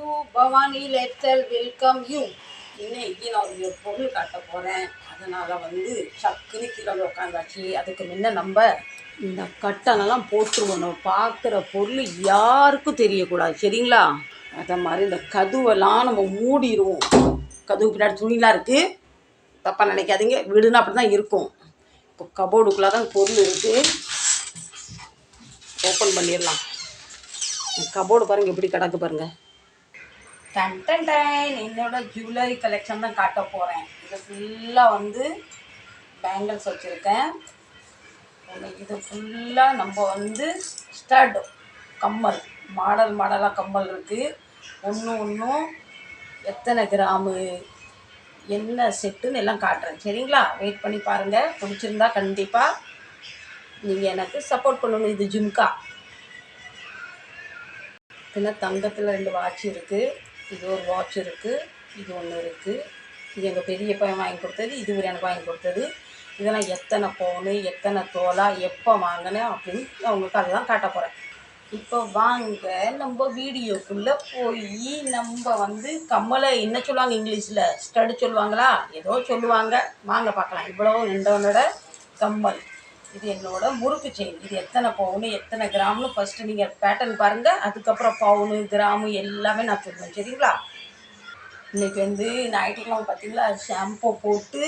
To Bhavani லெட்டல் welcome you. இன்னைக்கு நான் ஒரு பொருள் காட்ட போகிறேன் அதனால் வந்து சக்குன்னு கீழே உட்காந்தாச்சு. அதுக்கு முன்ன நம்ம இந்த கட்டணெல்லாம் போட்டுருவோம் நம்ம பார்க்குற பொருள் யாருக்கும் தெரியக்கூடாது. சரிங்களா? அதை மாதிரி இந்த கதுவெல்லாம் நம்ம மூடிடுவோம் கதுவுக்கு பின்னாடி துணிலாம் இருக்குது தப்பாக நினைக்காதீங்க. வீடுனா அப்படி தான் இருக்கும். இப்போ கபோர்டுக்குள்ளே தான் பொருள் இருக்குது ஓப்பன் பண்ணிடலாம். கபோர்டு பாருங்கள் எப்படி கிடக்கு பாருங்கள் டன் டன் டன். என்னோட ஜுவல்லரி கலெக்ஷன் தான் காட்ட போகிறேன் இது ஃபுல்லாக வந்து பேங்கிள்ஸ் வச்சுருக்கேன். இது ஃபுல்லாக நம்ம வந்து ஸ்டட் கம்மல் மாடல் மாடலாக கம்மல் இருக்குது ஒன்று ஒன்றும் எத்தனை கிராமு என்ன செட்டுன்னு எல்லாம் காட்டுறேன். சரிங்களா? வெயிட் பண்ணி பாருங்கள் பிடிச்சிருந்தா கண்டிப்பாக நீங்கள் எனக்கு சப்போர்ட் பண்ணணும் இது ஜிம்கா. பின்ன தங்கத்தில் ரெண்டு வாட்ச் இருக்குது இது ஒரு வாட்ச் இருக்குது இது ஒன்று இருக்குது இது எங்கள் பெரிய பையன் வாங்கி கொடுத்தது இது ஒரு எனக்கு வாங்கி கொடுத்தது. இதெல்லாம் எத்தனை பவுனு எத்தனை தோலா எப்போ வாங்கினேன் அப்படின்னு அவங்களுக்கு அதெல்லாம் காட்ட போகிறேன் இப்போ வாங்க நம்ம வீடியோக்குள்ளே போய் நம்ம வந்து கம்மலை என்ன சொல்லுவாங்க இங்கிலீஷில்? ஸ்டடு சொல்லுவாங்களா? ஏதோ சொல்லுவாங்க. வாங்க பார்க்கலாம். இவ்வளோ நின்றவனோட கம்மல். இது என்னோட முறுக்கு செயின் இது எத்தனை பவுனு எத்தனை கிராம்னு ஃபஸ்ட்டு நீங்கள் பேட்டர்ன் பாருங்கள் அதுக்கப்புறம் பவுனு கிராமு எல்லாமே நான் சொல்லுவேன் சரிங்களா? இன்றைக்கி வந்து ஞாயிற்றுக்கிழமை பார்த்தீங்களா ஷாம்பு போட்டு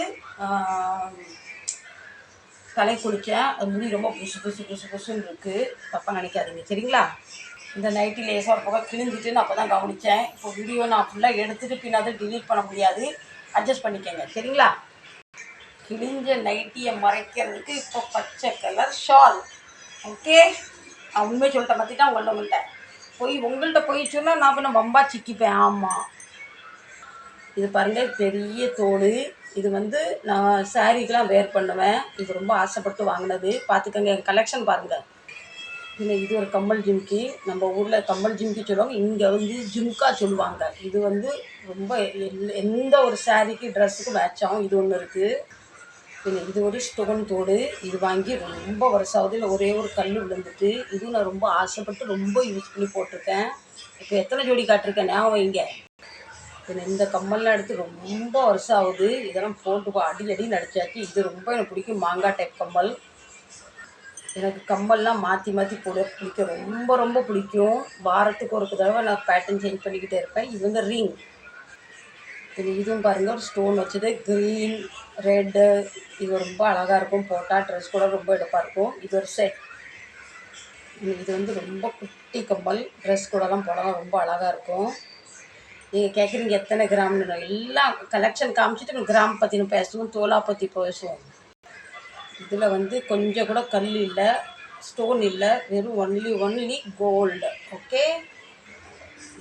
தலை குளித்தேன் அது முடி ரொம்ப புசு புசு புசு புசுன்னு இருக்குது தப்பாக நினைக்காதீங்க. சரிங்களா? இந்த நைட்டு லேசாக ஒரு பக்கம் கிழிஞ்சிட்டு நான் அப்போ தான் கவனித்தேன் இப்போ வீடியோ நான் ஃபுல்லாக எடுத்துகிட்டு பின்னாடி டிலீட் பண்ண முடியாது. அட்ஜஸ்ட் பண்ணிக்கோங்க. சரிங்களா? கிழிஞ்ச நைட்டியை மறைக்கிறதுக்கு இப்போ பச்சை கலர் ஷால் ஓகே நான் உண்மையை சொல்லிட்டேன் பார்த்துட்டா உங்கள்ட்ட உங்கள்கிட்ட போய் உங்கள்கிட்ட போய் சொன்னால் நான் இப்போ வம்பா சிக்கிப்பேன். ஆமாம் இது பாருங்கள் பெரிய தோடு. இது வந்து நான் சாரீக்கெலாம் வேர் பண்ணுவேன். இது ரொம்ப ஆசைப்பட்டு வாங்கினது. பார்த்துக்கோங்க என் கலெக்ஷன் பாருங்கள் இல்லை இது ஒரு கம்மல் ஜிம்கி நம்ம ஊரில் கம்மல் ஜிம்கி சொல்லுவாங்க இங்கே வந்து ஜிம்கா சொல்லுவாங்க. இது வந்து ரொம்ப எல்- எந்த ஒரு சாரீக்கு ட்ரெஸ்ஸுக்கு மேட்ச் ஆகும் இது ஒன்று இருக்குது பின்ன இது ஒரு ஸ்டோன் தோடு இது வாங்கி ரொம்ப வருஷம் ஆகுது இல்லை ஒரே ஒரு கல் விழுந்துட்டு இதுவும் நான் ரொம்ப ஆசைப்பட்டு ரொம்ப யூஸ் பண்ணி போட்டிருக்கேன். இப்போ எத்தனை ஜோடி காட்டிருக்கேன் ஞாபகம் வைங்க. பின்ன இந்த கம்மல்லாம் எடுத்து ரொம்ப வருஷம் ஆகுது இதெல்லாம் போட்டு அடி அடி நடிச்சாச்சு. இது ரொம்ப எனக்கு பிடிக்கும் மாங்காய் டைப் கம்மல். எனக்கு கம்மல்லாம் மாற்றி மாற்றி போட பிடிக்கும் ரொம்ப ரொம்ப பிடிக்கும். வாரத்துக்கு ஒரு தடவை நான் பேட்டர்ன் சேஞ்ச் பண்ணிக்கிட்டே இருப்பேன். இது வந்து ரிங் இது இதுவும் பாருங்கள் ஒரு ஸ்டோன் வச்சது க்ரீன் ரெட்டு இது ரொம்ப அழகாக இருக்கும். போட்டால் ட்ரெஸ் கூட ரொம்ப எடுப்பாக இருக்கும். இது ஒரு செட் இது வந்து ரொம்ப குட்டி கம்மல். ட்ரெஸ் கூடலாம் போடலாம் ரொம்ப அழகாக இருக்கும். நீங்கள் கேட்குறீங்க எத்தனை கிராம்னு எல்லாம் கலெக்ஷன் காமிச்சிட்டு நம்ம கிராம் பற்றினு பேசுவோம் தோலா பற்றி பேசுவோம். இதில் வந்து கொஞ்சம் கூட கல் இல்லை ஸ்டோன் இல்லை வெறும் ஒன்லி ஒன்லி கோல்டு ஓகே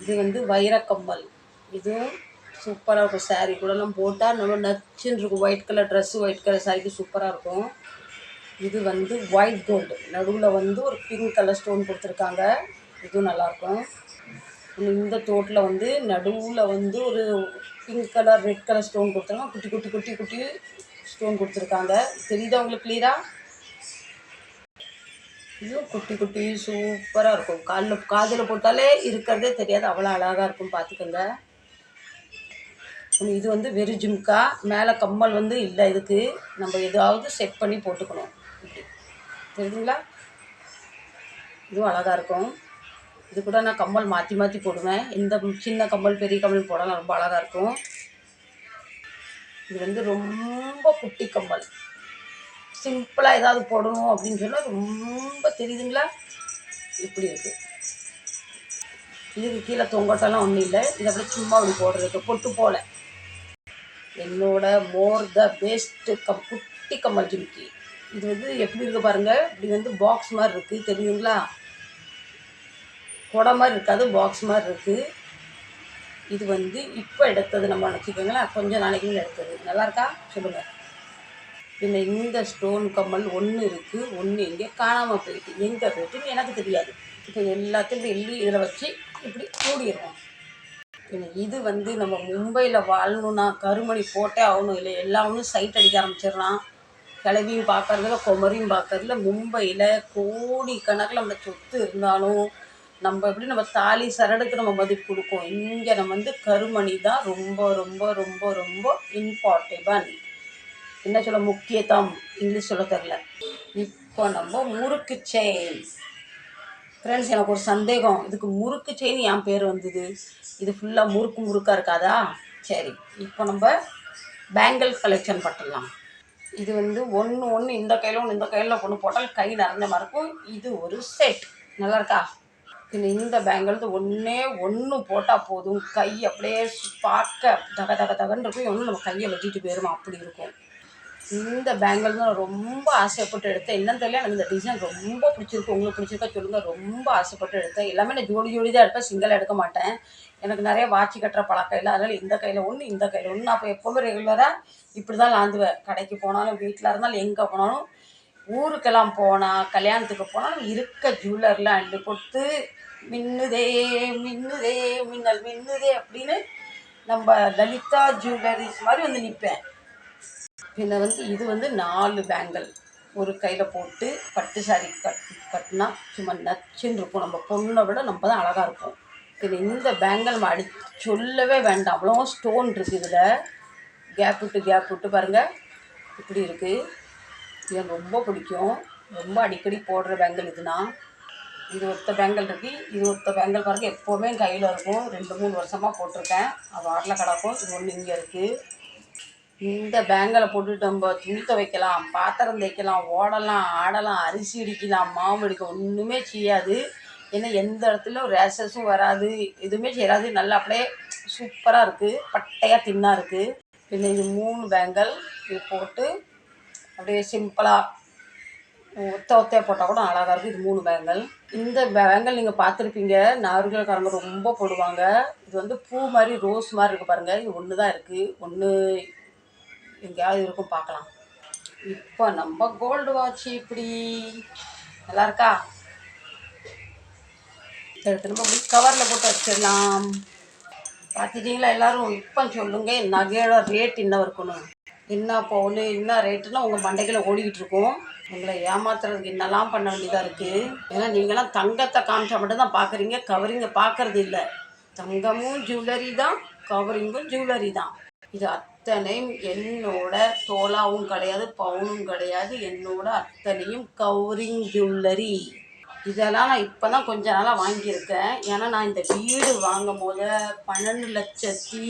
இது வந்து வைரக்கம்மல் இதுவும் சூப்பராக இருக்கும். சாரீ கூடலாம் போட்டால் நம்ம நச்சுன்னு இருக்கும். White colour dress white colour சாரிக்கு சூப்பராக இருக்கும். இது வந்து ஒயிட் கோல்டு நடுவில் வந்து ஒரு பிங்க் கலர் ஸ்டோன் கொடுத்துருக்காங்க. இதுவும் நல்லாயிருக்கும் இந்த தோட்டில் வந்து நடுவில் வந்து ஒரு pink colour red colour stone கொடுத்துருக்காங்க. குட்டி குட்டி குட்டி குட்டி ஸ்டோன் கொடுத்துருக்காங்க. தெரியுதா உங்களுக்கு கிளியராக இதுவும் குட்டி குட்டி சூப்பராக இருக்கும். காலில் காதில் போட்டாலே இருக்கிறதே தெரியாது. அவ்வளோ அழகாக இருக்கும். பார்த்துக்கோங்க. இது வந்து வெறும் ஜிம்கா மேலே கம்மல் வந்து இல்லை இதுக்கு. நம்ம எதாவது செட் பண்ணி போட்டுக்கணும். இப்படி. தெரியுதுங்களா? இதுவும் அழகாக இருக்கும். இது கூட நான் கம்மல் மாற்றி மாற்றி போடுவேன். இந்த சின்ன கம்மல் பெரிய கம்மல் போடலாம் ரொம்ப அழகாக இருக்கும். இது வந்து ரொம்ப குட்டி கம்மல். சிம்பிளாக ஏதாவது போடணும் அப்படின்னு சொன்னால் ரொம்ப தெரியுதுங்களா? இப்படி இருக்குது இதுக்கு கீழே தொங்கட்டெல்லாம் ஒன்றும் இல்லை. இதை அப்படியே சும்மா அப்படி போடுறதுக்கு பொட்டு போல. என்னோட மோர் த பெஸ்ட்டு கம் குட்டி கம்மல் ஜிமிக்கி. இது வந்து எப்படி இருக்குது பாருங்கள் இப்படி வந்து பாக்ஸ் மாதிரி இருக்குது தெரியுங்களா? குடை மாதிரி இருக்காது பாக்ஸ் மாதிரி இருக்குது இது வந்து இப்போ எடுத்தது நம்ம நினச்சிக்கோங்களேன் கொஞ்சம் நாளைக்கு எடுத்தது. நல்லாயிருக்கா சொல்லுங்கள் பின்ன இந்த ஸ்டோன் கம்மல் ஒன்று இருக்குது ஒன்று எங்கே காணாமல் போயிட்டு எங்கே போயிட்டுன்னு எனக்கு தெரியாது. இப்போ எல்லாத்தையும் எள்ளி இதில் வச்சு இப்படி மூடிடுவோம் இது வந்து நம்ம மும்பையில் வாழணும்னா கருமணி போட்டே ஆகணும் இல்லை எல்லாமே சைட் அடிக்க ஆரம்பிச்சிடலாம் கிளவியும் பார்க்கறதுல குமரியும் பார்க்கறதுல மும்பையில் கோடி கணக்கில் நம்ம சொத்து இருந்தாலும் நம்ம எப்படி நம்ம தாலி சரடுக்கு நம்ம மதிப்பு கொடுக்கும்? இங்கே நம்ம வந்து கருமணி தான் ரொம்ப ரொம்ப ரொம்ப ரொம்ப இம்பார்ட்டபிள் என்ன சொல்ல முக்கியத்துவம்? இங்கிலீஷ் சொல்ல தெரில இப்போ நம்ம முறுக்கு செயின் ஃப்ரெண்ட்ஸ் எனக்கு ஒரு சந்தேகம். இதுக்கு முறுக்கு செயின் என் பேர் வந்தது. இது ஃபுல்லாக முறுக்கு முறுக்காக இருக்காதா? சரி இப்போ நம்ம பேங்கிள் கலெக்ஷன் பண்ணலாம் இது வந்து ஒன்று ஒன்று இந்த கையில் ஒன்று இந்த கையில் ஒன்று போட்டால் கை நிறைஞ்ச மாதிரி இருக்கும் இது ஒரு செட் நல்லா இருக்கா? இந்த பேங்கிள் ஒன்றே ஒன்று போட்டால் போதும். கை அப்படியே பார்க்க தக தக தகன்னு இருக்கும். ஒன்று நம்ம கையை வச்சுட்டு போயிடும் அப்படி இருக்கும். இந்த பேங்கிள் தான் ரொம்ப ஆசைப்பட்டு எடுத்தேன். என்னன்னு தெரியல எனக்கு இந்த டிசைன் ரொம்ப பிடிச்சிருக்கு. உங்களுக்கு பிடிச்சிருக்கா சொல்லுங்கள் ரொம்ப ஆசைப்பட்டு எடுத்தேன். எல்லாமே நான் ஜோடி ஜோடி தான் எடுப்பேன் சிங்கிளாக எடுக்க மாட்டேன். எனக்கு நிறைய வாட்சி கட்டுற பழக்கம் இல்லை. அதனால் இந்த கையில் ஒன்று இந்த கையில் ஒன்று அப்போ எப்போவுமே ரெகுலராக இப்படி தான் லாந்துவேன். கடைக்கு போனாலும் வீட்டில் இருந்தாலும் எங்கே போனாலும் ஊருக்கெல்லாம் போனால் கல்யாணத்துக்கு போனாலும் இருக்க ஜுவல்லர்லாம் அள்ளி கொடுத்து மின்னுதே மின்னுதே மின்னல் மின்னுதே அப்படின்னு நம்ம லலிதா ஜுவல்லரிஸ் மாதிரி வந்து நிற்பேன் பின்ன வந்து இது வந்து நாலு பேங்கிள் ஒரு கையில் போட்டு பட்டு சாரி கட் கட்டினா சும்மா நச்சுன்னு இருக்கும். நம்ம பொண்ணை விட நம்ம தான் அழகாக இருக்கும். பின்ன இந்த பேங்கல் நம்ம அடி சொல்லவே வேண்டாம். அவ்வளோ ஸ்டோன் இருக்குது இதில். கேப் விட்டு கேப் விட்டு பாருங்கள் இப்படி இருக்குது இது எனக்கு ரொம்ப பிடிக்கும். ரொம்ப அடிக்கடி போடுற பேங்கல் இதுனா. இது ஒத்த பேங்கல் இருக்குது இது ஒத்த பேங்கல் பாருங்கள் எப்போவுமே கையில் இருக்கும். ரெண்டு மூணு வருஷமாக போட்டிருக்கேன். அது வாட்டில் கிடக்கும். இது ஒன்று இங்கே இருக்குது இந்த பேங்கில் போட்டுட்டு நம்ம துணி துவைக்கலாம் பாத்திரம் தைக்கலாம் ஓடலாம் ஆடலாம் அரிசி இடிக்கலாம் மாவு இடிக்க ஒன்றுமே செய்யாது. ஏன்னா எந்த இடத்துல ரேஷஸும் வராது. எதுவுமே செய்யாது. நல்லா அப்படியே சூப்பராக இருக்குது பட்டையாக தின்னாக இருக்குது பின்ன இது மூணு பேங்கல் இது போட்டு அப்படியே சிம்பிளாக ஒத்த ஒத்தையாக போட்டால் கூட அழகாக இருக்குது இது மூணு பேங்கல் இந்த பேங்கல் நீங்கள் பார்த்துருப்பீங்க. நார்கல்காரங்க ரொம்ப போடுவாங்க. இது வந்து பூ மாதிரி ரோஸ் மாதிரி இருக்குது பாருங்கள் இது ஒன்று தான் இருக்குது ஒன்று எங்கேயாவது இருக்கும் பார்க்கலாம். இப்போ நம்ம கோல்டு வாட்ச் இப்படி. நல்லா இருக்கா? திரும்ப நம்ம கவரில் போட்டு வச்சிடலாம். பார்த்துட்டீங்களா எல்லோரும்? இப்போ சொல்லுங்கள் நகையோட ரேட் என்ன இருக்கணும் என்ன போகணும் என்ன ரேட்டுன்னு உங்கள் மண்டைக்குள்ள ஓடிக்கிட்டு இருக்கும். உங்களை ஏமாத்துறதுக்கு என்னெல்லாம் பண்ண வேண்டியதாக இருக்குது ஏன்னா நீங்களாம் தங்கத்தை காமிச்சா மட்டும்தான் பார்க்குறீங்க கவரிங்க பார்க்குறது இல்லை. தங்கமும் ஜுவல்லரி தான் கவரிங்கும் ஜுவல்லரி தான். இது அத்தனையும் என்னோட தோலாவும் கிடையாது பவுனும் கிடையாது. என்னோட அத்தனையும் கவரிங் ஜுவல்லரி. இதெல்லாம் நான் இப்போ தான் கொஞ்ச நாளாக வாங்கியிருக்கேன். ஏன்னா நான் இந்த வீடு வாங்கும் போது பன்னெண்டு லட்சத்தி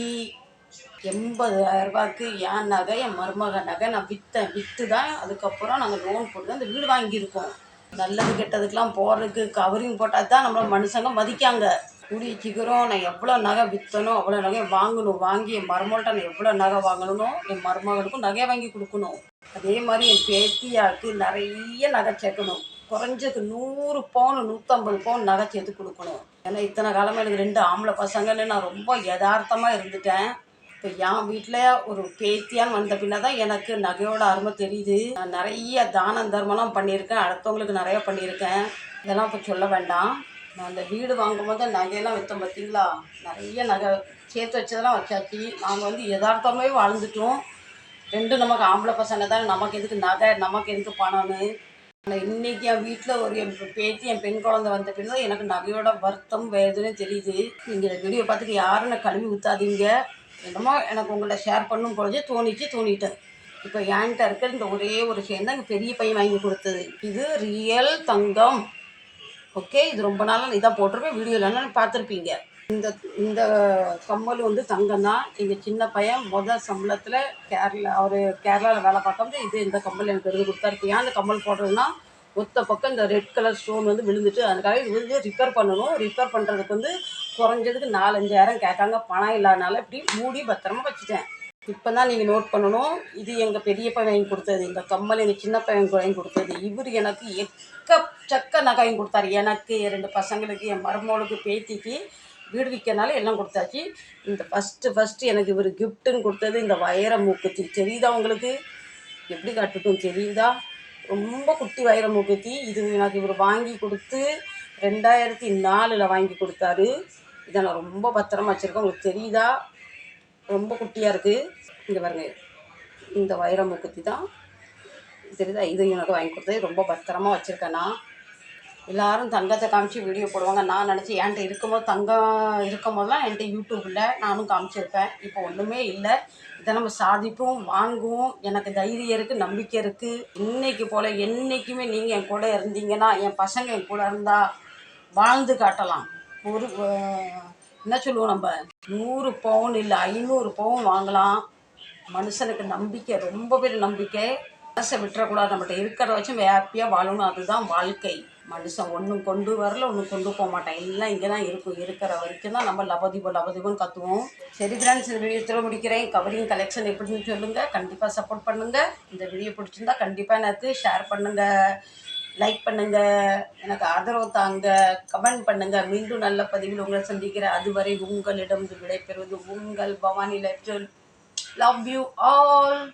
எண்பதாயிரம் ரூபாய்க்கு என் நகை என் மருமக நகை நான் விற்றேன் விற்று தான் அதுக்கப்புறம் நாங்கள் லோன் போட்டு அந்த வீடு வாங்கியிருக்கோம். நல்லது கெட்டதுக்கெலாம் போகிறதுக்கு கவரிங் போட்டால் தான் நம்மளோட மனுஷங்க மதிக்காங்க. கூடிய சீக்கிரம் நான் எவ்வளோ நகை விற்றனோ அவ்வளோ நகையை வாங்கணும். வாங்கி என் மருமகள்கிட்ட நான் எவ்வளோ நகை வாங்கணும் என் மருமகளுக்கும் நகை வாங்கி கொடுக்கணும். அதே மாதிரி என் பேத்தியாவுக்கு நிறைய நகை சேர்க்கணும். குறைஞ்சது நூறு பவுன் நூற்றம்பது பவுன் நகை சேர்த்து கொடுக்கணும். ஏன்னா இத்தனை காலமாக எனக்கு ரெண்டு ஆம்பளை பசங்கன்னு நான் ரொம்ப யதார்த்தமாக இருந்துட்டேன். இப்போ என் வீட்டில் ஒரு பேத்தியான்னு வந்த பின்ன தான் எனக்கு நகையோட அருமை தெரியுது. நான் நிறைய தானம் தர்மம்லாம் பண்ணியிருக்கேன். அடுத்தவங்களுக்கு நிறைய பண்ணியிருக்கேன். இதெல்லாம் இப்போ சொல்ல வேண்டாம். நான் அந்த வீடு வாங்கும்போது நகையெல்லாம் விற்றோம் பார்த்தீங்களா? நிறைய நகை சேர்த்து வச்சதெல்லாம் வச்சாச்சு நாங்கள் வந்து யதார்த்தமே வாழ்ந்துட்டோம். ரெண்டும் நமக்கு ஆம்பளை பசங்க தான் நமக்கு எதுக்கு நகை நமக்கு எதுக்கு பணம்னு. ஆனால் இன்றைக்கி என் வீட்டில் ஒரு என் பேத்தி என் பெண் குழந்தை வந்த பின்ன எனக்கு நகையோட வருத்தம் வேதனை தெரியுது. நீங்கள் வீடியோ பார்த்துட்டு யாரும் என்னை கழுவி ஊற்றாதீங்க என்னமோ எனக்கு உங்கள்ட்ட ஷேர் பண்ணும் பொழுதே தோணிச்சு தோணிட்டேன். இப்போ என்கிட்ட இருக்கிற இந்த ஒரே ஒரு விஷயம் தான் எங்கள் பெரிய பையன் வாங்கி கொடுத்தது. இது ரியல் தங்கம். ஓகே இது ரொம்ப நாளாக இதான் போட்டிருப்பேன் வீடியோலலாம் பார்த்துருப்பீங்க. இந்த இந்த கம்மல் வந்து தங்கம் தான். எங்கள் சின்ன பையன் முதல் சம்பளத்தில் கேரளா அவர் கேரளாவில் வேலை பார்க்கும்போது இது இந்த கம்மல் எனக்கு எடுத்து கொடுத்தாரு. இப்போ ஏன் இந்த கம்மல் போடுறதுன்னா ஒத்த பக்கம் இந்த ரெட் கலர் ஸ்டோன் வந்து விழுந்துட்டு அதுக்காக இது வந்து ரிப்பேர் பண்ணணும். ரிப்பேர் பண்ணுறதுக்கு வந்து குறைஞ்சதுக்கு நாலஞ்சாயிரம் கேட்காங்க பணம் இல்லாதனால இப்படி மூடி பத்திரமா வச்சுட்டேன். இப்போ தான் நீங்கள் நோட் பண்ணணும். இது எங்கள் பெரியப்பா வாங்கி கொடுத்தது இந்த கம்மல் எங்கள் சின்ன பையன் வாங்கி கொடுத்தது. இவர் எனக்கு எக்கச்சக்க நகை வாங்கி கொடுத்தாரு. எனக்கு என் ரெண்டு பசங்களுக்கு என் மருமகளுக்கு பேத்திக்கு வீடு விற்கனால எல்லாம் கொடுத்தாச்சு. இந்த ஃபஸ்ட்டு ஃபஸ்ட்டு எனக்கு இவர் கிஃப்ட்டுன்னு கொடுத்தது இந்த வைர மூக்குத்தி. தெரியுதா உங்களுக்கு? எப்படி கட்டுட்டும் தெரியுதா? ரொம்ப குட்டி வைர மூக்குத்தி. இது எனக்கு இவர் வாங்கி கொடுத்து ரெண்டாயிரத்தி நாலில் வாங்கி கொடுத்தாரு. இதை நான் ரொம்ப பத்திரமா வச்சுருக்கேன். உங்களுக்கு தெரியுதா? ரொம்ப குட்டியாக இருக்குது இங்கே பாருங்க. இந்த வைர மூக்குத்தி தான். தெரியுதா இது எனக்கு வாங்கி கொடுத்தது ரொம்ப பத்திரமா வச்சுருக்கேன் நான். எல்லாரும் தங்கத்தை காமிச்சு வீடியோ போடுவாங்க. நான் நினச்சி என்கிட்ட இருக்கும்போது தங்கம் இருக்கும் போதெல்லாம் என்கிட்ட யூடியூப்பில் நானும் காமிச்சிருப்பேன். இப்போ ஒன்றுமே இல்லை. இதை நம்ம சாதிப்போம் வாங்குவோம். எனக்கு தைரியம் இருக்குது நம்பிக்கை இருக்குது இன்றைக்கு போல் என்றைக்குமே நீங்கள் என் கூட இருந்தீங்கன்னா என் பசங்க என் கூட இருந்தால் வாழ்ந்து காட்டலாம். ஒரு என்ன சொல்லுவோம் நம்ம? நூறு பவுன் இல்லை ஐநூறு பவுன் வாங்கலாம். மனுஷனுக்கு நம்பிக்கை ரொம்ப பெரிய நம்பிக்கை. மனசை விட்டுறக்கூடாது. நம்மகிட்ட இருக்கிறத வச்சு ஹாப்பியாக வாழணும். அதுதான் வாழ்க்கை. மனுஷன் ஒன்றும் கொண்டு வரல ஒன்றும் கொண்டு போக மாட்டான். எல்லாம் இங்கே தான் இருக்கும். இருக்கிற வரைக்கும் தான் நம்ம லபதிபோ லபதிபோன்னு கற்றுவோம் சரி ஃப்ரெண்ட்ஸ் இந்த வீடியோ முடிக்கிறேன். கவரிங் கலெக்ஷன் எப்படின்னு சொல்லுங்கள் கண்டிப்பாக சப்போர்ட் பண்ணுங்கள் இந்த வீடியோ பிடிச்சிருந்தா கண்டிப்பாக எனக்கு ஷேர் பண்ணுங்கள் லைக் பண்ணுங்க எனக்கு ஆதரவு தாங்க. கமெண்ட் பண்ணுங்க. மீண்டும் நல்ல பதிவில் உங்களை சந்திக்கிறேன். அதுவரை உங்களிடம் விடைபெறுவது உங்கள் பவானி லெப்ஜல் லவ் யூ ஆல்